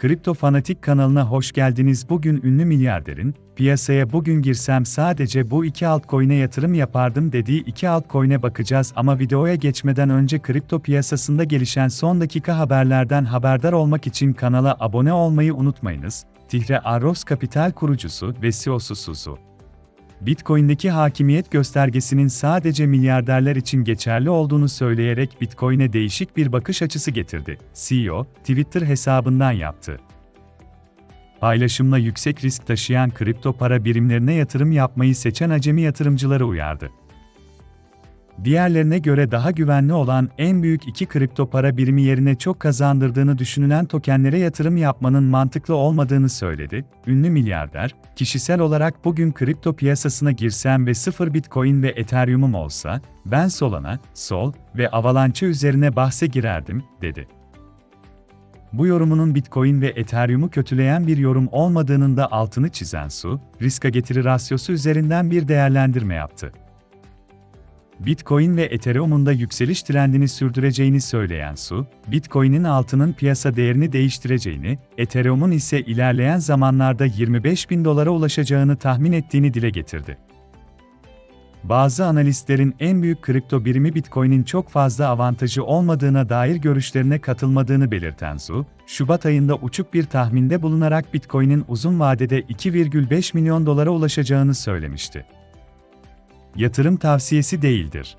Kripto Fanatik kanalına hoş geldiniz. Bugün ünlü milyarderin, piyasaya bugün girsem sadece bu iki altcoin'e yatırım yapardım dediği iki altcoin'e bakacağız ama videoya geçmeden önce kripto piyasasında gelişen son dakika haberlerden haberdar olmak için kanala abone olmayı unutmayınız. Tihre Arrows Kapital kurucusu ve CEO'su Suzu. Bitcoin'deki hakimiyet göstergesinin sadece milyarderler için geçerli olduğunu söyleyerek Bitcoin'e değişik bir bakış açısı getirdi. CEO, Twitter hesabından yaptı. Paylaşımla yüksek risk taşıyan kripto para birimlerine yatırım yapmayı seçen acemi yatırımcıları uyardı. Diğerlerine göre daha güvenli olan en büyük iki kripto para birimi yerine çok kazandırdığını düşünülen tokenlere yatırım yapmanın mantıklı olmadığını söyledi. Ünlü milyarder, kişisel olarak bugün kripto piyasasına girsem ve sıfır Bitcoin ve Ethereum'um olsa, ben Solana, Sol ve Avalanche üzerine bahse girerdim, dedi. Bu yorumunun Bitcoin ve Ethereum'u kötüleyen bir yorum olmadığının da altını çizen Su, riska getiri rasyosu üzerinden bir değerlendirme yaptı. Bitcoin ve Ethereum'un da yükseliş trendini sürdüreceğini söyleyen Su, Bitcoin'in altının piyasa değerini değiştireceğini, Ethereum'un ise ilerleyen zamanlarda 25 bin dolara ulaşacağını tahmin ettiğini dile getirdi. Bazı analistlerin en büyük kripto birimi Bitcoin'in çok fazla avantajı olmadığına dair görüşlerine katılmadığını belirten Su, Şubat ayında uçuk bir tahminde bulunarak Bitcoin'in uzun vadede 2,5 milyon dolara ulaşacağını söylemişti yatırım tavsiyesi değildir.